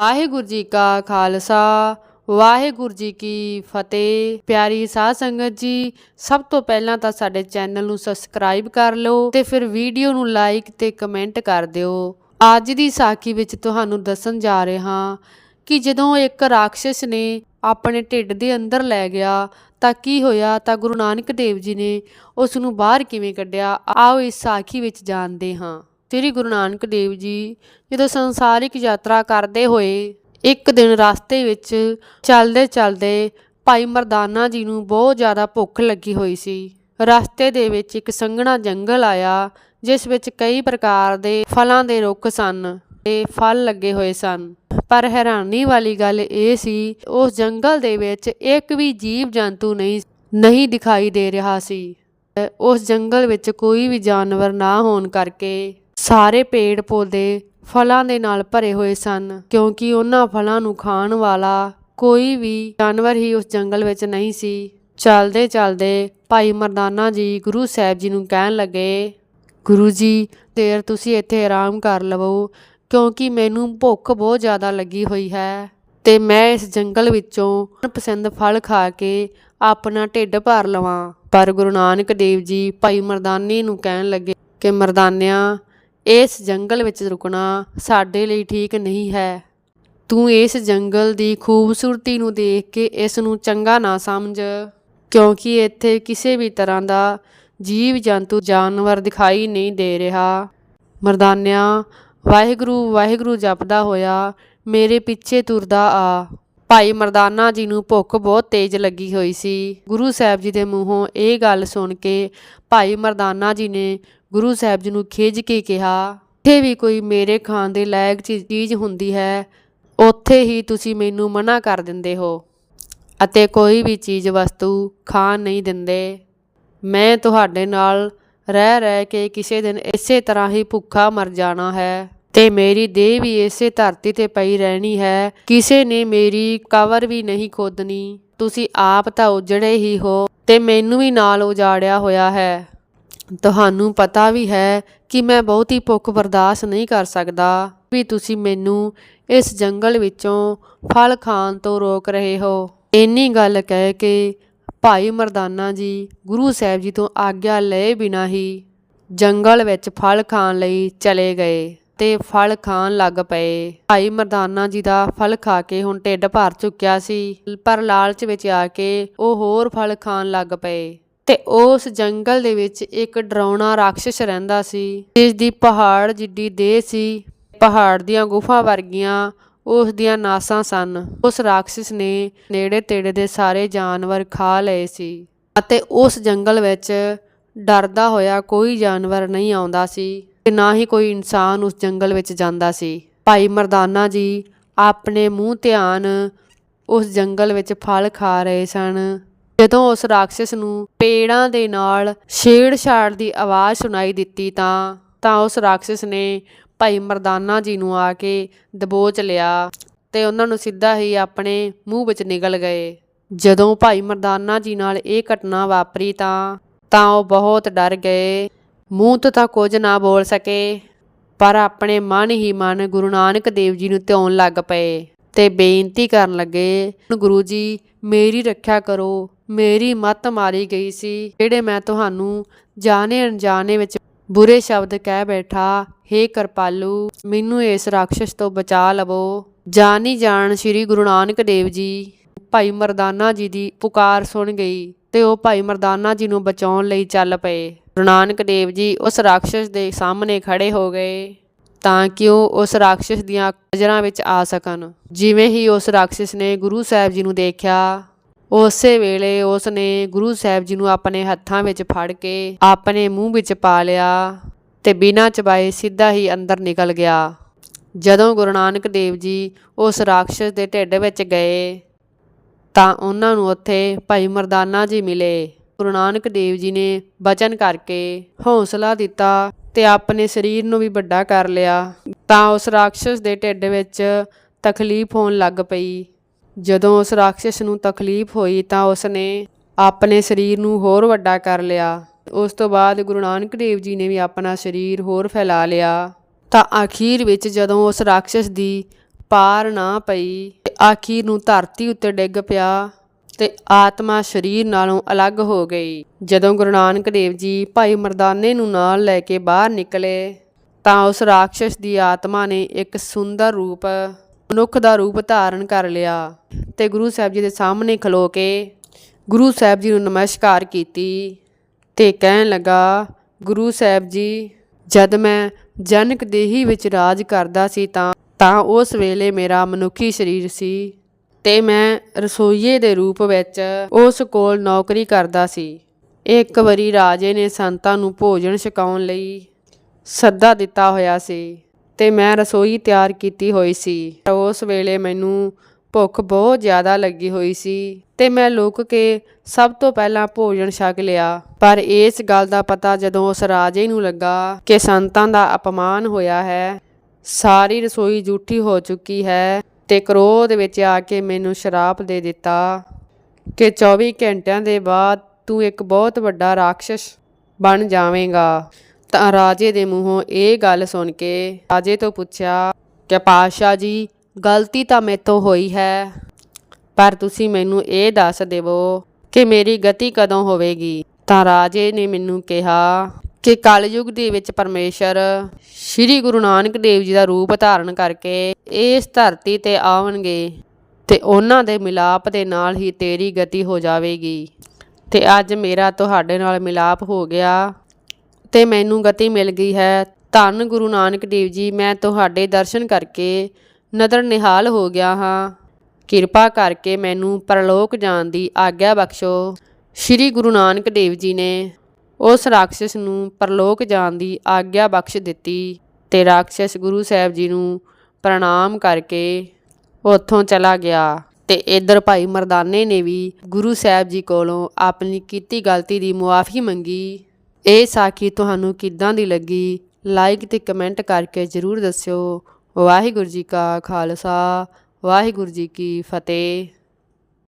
ਵਾਹਿਗੁਰੂ ਜੀ ਕਾ ਖਾਲਸਾ, ਵਾਹਿਗੁਰੂ ਜੀ ਕੀ ਫਤਿਹ। ਪਿਆਰੀ ਸਾਧ ਸੰਗਤ ਜੀ, ਸਭ ਤੋਂ ਪਹਿਲਾਂ ਤਾਂ ਸਾਡੇ ਚੈਨਲ ਨੂੰ ਸਬਸਕ੍ਰਾਈਬ ਕਰ ਲਓ ਤੇ ਫਿਰ ਵੀਡੀਓ ਨੂੰ ਲਾਈਕ ਤੇ ਕਮੈਂਟ ਕਰ ਦਿਓ। ਅੱਜ ਦੀ ਸਾਖੀ ਵਿੱਚ ਤੁਹਾਨੂੰ ਦੱਸਣ ਜਾ ਰਹੇ ਹਾਂ ਕਿ ਜਦੋਂ ਇੱਕ ਰਾਖਸ਼ ਨੇ ਆਪਣੇ ਢਿੱਡ ਦੇ ਅੰਦਰ ਲੈ ਗਿਆ, ਤਾਂ ਕੀ ਹੋਇਆ? ਤਾਂ ਗੁਰੂ ਨਾਨਕ ਦੇਵ ਜੀ ਨੇ ਉਸ ਨੂੰ ਬਾਹਰ ਕਿਵੇਂ ਕੱਢਿਆ? ਆਓ ਇਸ ਸਾਖੀ ਵਿੱਚ ਜਾਣਦੇ ਹਾਂ। ਸ੍ਰੀ ਗੁਰੂ ਨਾਨਕ ਦੇਵ ਜੀ ਜਦੋਂ ਸੰਸਾਰਿਕ ਯਾਤਰਾ ਕਰਦੇ ਹੋਏ ਇੱਕ ਦਿਨ ਰਸਤੇ ਵਿੱਚ ਚੱਲਦੇ ਚੱਲਦੇ ਭਾਈ ਮਰਦਾਨਾ ਜੀ ਨੂੰ ਬਹੁਤ ਜ਼ਿਆਦਾ ਭੁੱਖ ਲੱਗੀ ਹੋਈ ਸੀ। ਰਸਤੇ ਦੇ ਵਿੱਚ ਇੱਕ ਸੰਘਣਾ ਜੰਗਲ ਆਇਆ, ਜਿਸ ਵਿੱਚ ਕਈ ਪ੍ਰਕਾਰ ਦੇ ਫਲਾਂ ਦੇ ਰੁੱਖ ਸਨ ਤੇ ਫਲ ਲੱਗੇ ਹੋਏ ਸਨ। ਪਰ ਹੈਰਾਨੀ ਵਾਲੀ ਗੱਲ ਇਹ ਸੀ, ਉਸ ਜੰਗਲ ਦੇ ਵਿੱਚ ਇੱਕ ਵੀ ਜੀਵ ਜੰਤੂ ਨਹੀਂ ਨਹੀਂ ਦਿਖਾਈ ਦੇ ਰਿਹਾ ਸੀ। ਉਸ ਜੰਗਲ ਵਿੱਚ ਕੋਈ ਵੀ ਜਾਨਵਰ ਨਾ ਹੋਣ ਕਰਕੇ ਸਾਰੇ ਪੇੜ ਪੌਦੇ ਫਲਾਂ ਦੇ ਨਾਲ ਭਰੇ ਹੋਏ ਸਨ, ਕਿਉਂਕਿ ਉਹਨਾਂ ਫਲਾਂ ਨੂੰ ਖਾਣ ਵਾਲਾ ਕੋਈ ਵੀ ਜਾਨਵਰ ਹੀ ਉਸ ਜੰਗਲ ਵਿੱਚ ਨਹੀਂ ਸੀ। ਚੱਲਦੇ ਚੱਲਦੇ ਭਾਈ ਮਰਦਾਨਾ ਜੀ ਗੁਰੂ ਸਾਹਿਬ ਜੀ ਨੂੰ ਕਹਿਣ ਲੱਗੇ, ਗੁਰੂ ਜੀ, ਦੇਰ ਤੁਸੀਂ ਇੱਥੇ ਆਰਾਮ ਕਰ ਲਵੋ, ਕਿਉਂਕਿ ਮੈਨੂੰ ਭੁੱਖ ਬਹੁਤ ਜ਼ਿਆਦਾ ਲੱਗੀ ਹੋਈ ਹੈ ਤੇ ਮੈਂ ਇਸ ਜੰਗਲ ਵਿੱਚੋਂ ਮਨਪਸੰਦ ਫਲ ਖਾ ਕੇ ਆਪਣਾ ਢਿੱਡ ਭਰ ਲਵਾਂ। ਪਰ ਗੁਰੂ ਨਾਨਕ ਦੇਵ ਜੀ ਭਾਈ ਮਰਦਾਨੇ ਨੂੰ ਕਹਿਣ ਲੱਗੇ ਕਿ, ਮਰਦਾਨਿਆਂ ਇਸ ਜੰਗਲ ਵਿੱਚ ਰੁਕਣਾ ਸਾਡੇ ਲਈ ਠੀਕ ਨਹੀਂ ਹੈ। ਤੂੰ ਇਸ ਜੰਗਲ ਦੀ ਖੂਬਸੂਰਤੀ ਨੂੰ ਦੇਖ ਕੇ ਇਸ ਨੂੰ ਚੰਗਾ ਨਾ ਸਮਝ, ਕਿਉਂਕਿ ਇੱਥੇ ਕਿਸੇ ਵੀ ਤਰ੍ਹਾਂ ਦਾ ਜੀਵ ਜੰਤੂ ਜਾਨਵਰ ਦਿਖਾਈ ਨਹੀਂ ਦੇ ਰਿਹਾ। ਮਰਦਾਨਿਆ, ਵਾਹਿਗੁਰੂ ਵਾਹਿਗੁਰੂ ਜਪਦਾ ਹੋਇਆ, ਮੇਰੇ ਪਿੱਛੇ ਤੁਰਦਾ ਆ। ਭਾਈ ਮਰਦਾਨਾ ਜੀ ਨੂੰ ਭੁੱਖ ਬਹੁਤ ਤੇਜ਼ ਲੱਗੀ ਹੋਈ ਸੀ। ਗੁਰੂ ਸਾਹਿਬ ਜੀ ਦੇ ਮੂੰਹੋਂ ਇਹ ਗੱਲ ਸੁਣ ਕੇ ਭਾਈ ਮਰਦਾਨਾ ਜੀ ਨੇ ਗੁਰੂ ਸਾਹਿਬ ਜੀ ਨੂੰ ਖਿੱਚ ਕੇ ਕਿਹਾ ਇੱਥੇ ਵੀ ਕੋਈ ਮੇਰੇ ਖਾਣ ਦੇ ਲਾਇਕ ਚੀ- ਚੀਜ਼ ਹੁੰਦੀ ਹੈ, ਉੱਥੇ ਹੀ ਤੁਸੀਂ ਮੈਨੂੰ ਮਨਾ ਕਰ ਦਿੰਦੇ ਹੋ ਅਤੇ ਕੋਈ ਵੀ ਚੀਜ਼ ਵਸਤੂ ਖਾਣ ਨਹੀਂ ਦਿੰਦੇ। ਮੈਂ ਤੁਹਾਡੇ ਨਾਲ ਰਹਿ ਰਹਿ ਕੇ ਕਿਸੇ ਦਿਨ ਇਸੇ ਤਰ੍ਹਾਂ ਹੀ ਭੁੱਖਾ ਮਰ ਜਾਣਾ ਹੈ ਤੇ ਮੇਰੀ ਦੇਹ ਵੀ ਇਸੇ ਧਰਤੀ ਤੇ ਪਈ ਰਹਿਣੀ ਹੈ। ਕਿਸੇ ਨੇ ਮੇਰੀ ਕਵਰ ਵੀ ਨਹੀਂ ਖੋਦਣੀ। ਤੁਸੀਂ ਆਪ ਤਾਂ ਉਜੜੇ ਹੀ ਹੋ ਤੇ ਮੈਨੂੰ ਵੀ ਨਾਲ ਉਜਾੜਿਆ ਹੋਇਆ ਹੈ। ਤੁਹਾਨੂੰ ਪਤਾ ਵੀ ਹੈ ਕਿ ਮੈਂ ਬਹੁਤੀ ਭੁੱਖ ਬਰਦਾਸ਼ਤ ਨਹੀਂ ਕਰ ਸਕਦਾ। ਵੀ ਤੁਸੀਂ ਮੈਨੂੰ ਇਸ ਜੰਗਲ ਵਿੱਚੋਂ ਫਲ ਖਾਣ ਤੋਂ ਰੋਕ ਰਹੇ ਹੋ। ਇੰਨੀ ਗੱਲ ਕਹਿ ਕੇ ਭਾਈ ਮਰਦਾਨਾ ਜੀ ਗੁਰੂ ਸਾਹਿਬ ਜੀ ਤੋਂ ਆਗਿਆ ਲਏ ਬਿਨਾਂ ਹੀ ਜੰਗਲ ਵਿੱਚ ਫਲ ਖਾਣ ਲਈ ਚਲੇ ਗਏ ਤੇ ਫਲ ਖਾਣ ਲੱਗ ਪਏ। ਭਾਈ ਮਰਦਾਨਾ ਜੀ ਦਾ ਫਲ ਖਾ ਕੇ ਹੁਣ ਢਿੱਡ ਭਰ ਚੁੱਕਿਆ ਸੀ, ਪਰ ਲਾਲਚ ਵਿੱਚ ਆ ਕੇ ਉਹ ਹੋਰ ਫਲ ਖਾਣ ਲੱਗ ਪਏ। ਤੇ ਉਸ ਜੰਗਲ ਦੇ ਵਿੱਚ ਇੱਕ ਡਰਾਉਣਾ ਰਾਖਸ਼ ਰਹਿੰਦਾ ਸੀ। ਜਿਸ ਦੀ ਪਹਾੜ ਜਿੱਡੀ ਦੇਹ ਸੀ। ਪਹਾੜ ਦੀਆਂ ਗੁਫਾ ਵਰਗੀਆਂ ਉਸ ਦੀਆਂ ਨਾਸਾਂ ਸਨ। ਉਸ ਰਾਖਸ਼ ਨੇ ਨੇੜੇ ਤੇੜੇ ਦੇ ਸਾਰੇ ਜਾਨਵਰ ਖਾ ਲਏ ਸੀ ਅਤੇ ਉਸ ਜੰਗਲ ਵਿੱਚ ਡਰਦਾ ਹੋਇਆ ਕੋਈ ਜਾਨਵਰ ਨਹੀਂ ਆਉਂਦਾ ਸੀ ਤੇ ਨਾ ਹੀ ਕੋਈ ਇਨਸਾਨ ਉਸ ਜੰਗਲ ਵਿੱਚ ਜਾਂਦਾ ਸੀ। ਭਾਈ ਮਰਦਾਨਾ ਜੀ ਆਪਣੇ ਮੂੰਹ ਧਿਆਨ ਉਸ ਜੰਗਲ ਵਿੱਚ ਫਲ ਖਾ ਰਹੇ ਸਨ। ਜਦੋਂ ਉਸ ਰਾਖਸ਼ ਨੂੰ ਪੇੜਾਂ ਦੇ ਨਾਲ ਛੇੜਛਾੜ ਦੀ ਆਵਾਜ਼ ਸੁਣਾਈ ਦਿੱਤੀ ਤਾਂ ਤਾਂ ਉਸ ਰਾਖਸ਼ ਨੇ ਭਾਈ ਮਰਦਾਨਾ ਜੀ ਨੂੰ ਆ ਕੇ ਦਬੋਚ ਲਿਆ ਤੇ ਉਹਨਾਂ ਨੂੰ ਸਿੱਧਾ ਹੀ ਆਪਣੇ ਮੂੰਹ ਵਿੱਚ ਨਿਗਲ ਗਏ। ਜਦੋਂ ਭਾਈ ਮਰਦਾਨਾ ਜੀ ਨਾਲ ਇਹ ਘਟਨਾ ਵਾਪਰੀ ਤਾਂ ਤਾਂ ਉਹ ਬਹੁਤ ਡਰ ਗਏ। ਮੂੰਹ ਤੋਂ ਤਾਂ ਕੁਝ ਨਾ ਬੋਲ ਸਕੇ, ਪਰ ਆਪਣੇ ਮਨ ਹੀ ਮਨ ਗੁਰੂ ਨਾਨਕ ਦੇਵ ਜੀ ਨੂੰ ਧਿਆਉਣ ਲੱਗ ਪਏ ਤੇ ਬੇਨਤੀ ਕਰਨ ਲੱਗੇ, ਗੁਰੂ ਜੀ, ਮੇਰੀ ਰੱਖਿਆ ਕਰੋ ਮੇਰੀ ਮੱਤ ਮਾਰੀ ਗਈ ਸੀ, ਜਿਹੜੇ ਮੈਂ ਤੁਹਾਨੂੰ ਜਾਣੇ ਅਣਜਾਣੇ ਵਿੱਚ ਬੁਰੇ ਸ਼ਬਦ ਕਹਿ ਬੈਠਾ, ਹੇ ਕਿਰਪਾਲੂ, ਮੈਨੂੰ ਇਸ ਰਾਖਸ਼ ਤੋਂ ਬਚਾ ਲਵੋ। ਜਾਣੀ ਜਾਣ ਸ੍ਰੀ ਗੁਰੂ ਨਾਨਕ ਦੇਵ ਜੀ, ਭਾਈ ਮਰਦਾਨਾ ਜੀ ਦੀ ਪੁਕਾਰ ਸੁਣ ਗਈ ਤੇ ਉਹ ਭਾਈ ਮਰਦਾਨਾ ਜੀ ਨੂੰ ਬਚਾਉਣ ਲਈ ਚੱਲ ਪਏ। ਗੁਰੂ ਨਾਨਕ ਦੇਵ ਜੀ ਉਸ ਰਾਖਸ਼ ਦੇ ਸਾਹਮਣੇ ਖੜੇ ਹੋ ਗਏ ਤਾਂ ਕਿ ਉਹ ਉਸ ਰਾਖਸ਼ ਦੀਆਂ ਨਜ਼ਰਾਂ ਵਿੱਚ ਆ ਸਕਣ। ਜਿਵੇਂ ਹੀ ਉਸ ਰਾਖਸ਼ ਨੇ ਗੁਰੂ ਸਾਹਿਬ ਜੀ ਨੂੰ ਦੇਖਿਆ ਉਸੇ ਵੇਲੇ ਉਸ ਨੇ ਗੁਰੂ ਸਾਹਿਬ ਜੀ ਨੂੰ ਆਪਣੇ ਹੱਥਾਂ ਵਿੱਚ ਫੜ ਕੇ ਆਪਣੇ ਮੂੰਹ ਵਿੱਚ ਪਾ ਲਿਆ ਤੇ ਬਿਨਾਂ ਚਬਾਏ ਸਿੱਧਾ ਹੀ ਅੰਦਰ ਨਿਕਲ ਗਿਆ। ਜਦੋਂ ਗੁਰੂ ਨਾਨਕ ਦੇਵ ਜੀ ਉਸ ਰਾਖਸ਼ ਦੇ ਢਿੱਡ ਵਿੱਚ ਗਏ ਤਾਂ ਉਹਨਾਂ ਨੂੰ ਉੱਥੇ ਭਾਈ ਮਰਦਾਨਾ ਜੀ ਮਿਲੇ। ਗੁਰੂ ਨਾਨਕ ਦੇਵ ਜੀ ਨੇ ਬਚਨ ਕਰਕੇ ਹੌਸਲਾ ਦਿੱਤਾ ਤੇ ਆਪਣੇ ਸਰੀਰ ਨੂੰ ਵੀ ਵੱਡਾ ਕਰ ਲਿਆ। ਤਾਂ ਉਸ ਰਾਖਸ਼ ਦੇ ਢਿੱਡ ਵਿੱਚ ਤਕਲੀਫ ਹੋਣ ਲੱਗ ਪਈ। ਜਦੋਂ ਉਸ ਰਾਖਸ਼ ਨੂੰ ਤਕਲੀਫ ਹੋਈ ਤਾਂ ਉਸ ਨੇ ਆਪਣੇ ਸਰੀਰ ਨੂੰ ਹੋਰ ਵੱਡਾ ਕਰ ਲਿਆ। ਉਸ ਤੋਂ ਬਾਅਦ ਗੁਰੂ ਨਾਨਕ ਦੇਵ ਜੀ ਨੇ ਵੀ ਆਪਣਾ ਸਰੀਰ ਹੋਰ ਫੈਲਾ ਲਿਆ। ਤਾਂ ਆਖੀਰ ਵਿੱਚ ਜਦੋਂ ਉਸ ਰਾਖਸ਼ ਦੀ ਪਾਰ ਨਾ ਪਈ ਤੇ ਆਖੀਰ ਨੂੰ ਧਰਤੀ ਉੱਤੇ ਡਿੱਗ ਪਿਆ ਤੇ ਆਤਮਾ ਸਰੀਰ ਨਾਲੋਂ ਅਲੱਗ ਹੋ ਗਈ। ਜਦੋਂ ਗੁਰੂ ਨਾਨਕ ਦੇਵ ਜੀ ਭਾਈ ਮਰਦਾਨੇ ਨੂੰ ਨਾਲ ਲੈ ਕੇ ਬਾਹਰ ਨਿਕਲੇ ਤਾਂ ਉਸ ਰਾਖਸ਼ ਦੀ ਆਤਮਾ ਨੇ ਇੱਕ ਸੁੰਦਰ ਰੂਪ ਮਨੁੱਖ ਦਾ ਰੂਪ ਧਾਰਨ ਕਰ ਲਿਆ ਤੇ ਗੁਰੂ ਸਾਹਿਬ ਜੀ ਦੇ ਸਾਹਮਣੇ ਖਲੋ ਕੇ ਗੁਰੂ ਸਾਹਿਬ ਜੀ ਨੂੰ ਨਮਸਕਾਰ ਕੀਤੀ ਤੇ ਕਹਿਣ ਲੱਗਾ, ਗੁਰੂ ਸਾਹਿਬ ਜੀ, ਜਦ ਮੈਂ ਜਨਕ ਦੇਹੀ ਵਿੱਚ ਰਾਜ ਕਰਦਾ ਸੀ ਤਾਂ ਤਾਂ ਉਸ ਵੇਲੇ ਮੇਰਾ ਮਨੁੱਖੀ ਸਰੀਰ ਸੀ ਤੇ ਮੈਂ ਰਸੋਈਏ ਦੇ ਰੂਪ ਵਿੱਚ ਉਸ ਕੋਲ ਨੌਕਰੀ ਕਰਦਾ ਸੀ। ਇੱਕ ਵਾਰੀ ਰਾਜੇ ਨੇ ਸੰਤਾਂ ਨੂੰ ਭੋਜਨ ਛਕਾਉਣ ਲਈ ਸੱਦਾ ਦਿੱਤਾ ਹੋਇਆ ਸੀ। ਤੇ ਮੈਂ ਰਸੋਈ ਤਿਆਰ ਕੀਤੀ ਹੋਈ ਸੀ। ਉਸ ਵੇਲੇ ਮੈਨੂੰ ਭੁੱਖ ਬਹੁਤ ਜ਼ਿਆਦਾ ਲੱਗੀ ਹੋਈ ਸੀ ਤੇ ਮੈਂ ਲੁਕ ਕੇ ਸਭ ਤੋਂ ਪਹਿਲਾਂ ਭੋਜਨ ਛਕ ਲਿਆ। ਪਰ ਇਸ ਗੱਲ ਦਾ ਪਤਾ ਜਦੋਂ ਉਸ ਰਾਜੇ ਨੂੰ ਲੱਗਾ ਕਿ ਸੰਤਾਂ ਦਾ ਅਪਮਾਨ ਹੋਇਆ ਹੈ, ਸਾਰੀ ਰਸੋਈ ਜੂਠੀ ਹੋ ਚੁੱਕੀ ਹੈ ਤੇ ਕ੍ਰੋਧ ਵਿੱਚ ਆ ਕੇ ਮੈਨੂੰ ਸ਼ਰਾਪ ਦੇ ਦਿੱਤਾ ਕਿ 24 ਘੰਟਿਆਂ ਦੇ ਬਾਅਦ ਤੂੰ ਇੱਕ ਬਹੁਤ ਵੱਡਾ ਰਾਖਸ਼ ਬਣ ਜਾਵੇਂਗਾ। ਤਾਂ ਰਾਜੇ ਦੇ ਮੂੰਹੋਂ ਇਹ ਗੱਲ ਸੁਣ ਕੇ ਰਾਜੇ ਤੋਂ ਪੁੱਛਿਆ, ਕਿ ਪਾਤਸ਼ਾਹ ਜੀ, ਗਲਤੀ ਤਾਂ ਮੇਤੋਂ ਹੋਈ ਹੈ, ਪਰ ਤੁਸੀਂ ਮੈਨੂੰ ਇਹ ਦੱਸ ਦੇਵੋ ਕਿ ਮੇਰੀ ਗਤੀ ਕਦੋਂ ਹੋਵੇਗੀ? ਤਾਂ ਰਾਜੇ ਨੇ ਮੈਨੂੰ ਕਿਹਾ ਕਿ ਕਲਯੁਗ ਦੇ ਵਿੱਚ ਪਰਮੇਸ਼ਰ ਸ੍ਰੀ ਗੁਰੂ ਨਾਨਕ ਦੇਵ ਜੀ ਦਾ ਰੂਪ ਧਾਰਨ ਕਰਕੇ ਇਸ ਧਰਤੀ ਤੇ ਆਉਣਗੇ ਤੇ ਉਹਨਾਂ ਦੇ ਮਿਲਾਪ ਦੇ ਨਾਲ ਹੀ ਤੇਰੀ ਗਤੀ ਹੋ ਜਾਵੇਗੀ। ਤੇ ਅੱਜ ਮੇਰਾ ਤੁਹਾਡੇ ਨਾਲ ਮਿਲਾਪ ਹੋ ਗਿਆ। ਤੇ ਮੈਨੂੰ ਗਤੀ ਮਿਲ ਗਈ ਹੈ। ਧੰਨ ਗੁਰੂ ਨਾਨਕ ਦੇਵ ਜੀ, ਮੈਂ ਤੁਹਾਡੇ ਦਰਸ਼ਨ ਕਰਕੇ ਨਦਰ ਨਿਹਾਲ ਹੋ ਗਿਆ ਹਾਂ। ਕਿਰਪਾ ਕਰਕੇ ਮੈਨੂੰ ਪਰਲੋਕ ਜਾਣ ਦੀ ਆਗਿਆ ਬਖਸ਼ੋ। ਸ੍ਰੀ ਗੁਰੂ ਨਾਨਕ ਦੇਵ ਜੀ ਨੇ ਉਸ ਰਾਖਸ਼ ਨੂੰ ਪਰਲੋਕ ਜਾਣ ਦੀ ਆਗਿਆ ਬਖਸ਼ ਦਿੱਤੀ ਤੇ ਰਾਖਸ਼ ਗੁਰੂ ਸਾਹਿਬ ਜੀ ਨੂੰ ਪ੍ਰਣਾਮ ਕਰਕੇ ਉੱਥੋਂ ਚਲਾ ਗਿਆ ਤੇ ਇਧਰ ਭਾਈ ਮਰਦਾਨੇ ਨੇ ਵੀ ਗੁਰੂ ਸਾਹਿਬ ਜੀ ਕੋਲੋਂ ਆਪਣੀ ਕੀਤੀ ਗਲਤੀ ਦੀ ਮੁਆਫੀ ਮੰਗੀ। ਇਹ ਸਾਖੀ ਤੁਹਾਨੂੰ ਕਿੱਦਾਂ ਦੀ ਲੱਗੀ? ਲਾਈਕ ਤੇ ਕਮੈਂਟ ਕਰਕੇ ਜਰੂਰ ਦੱਸਿਓ। ਵਾਹਿਗੁਰੂ ਜੀ ਕਾ ਖਾਲਸਾ, ਵਾਹਿਗੁਰੂ ਜੀ ਕੀ ਫਤਿਹ।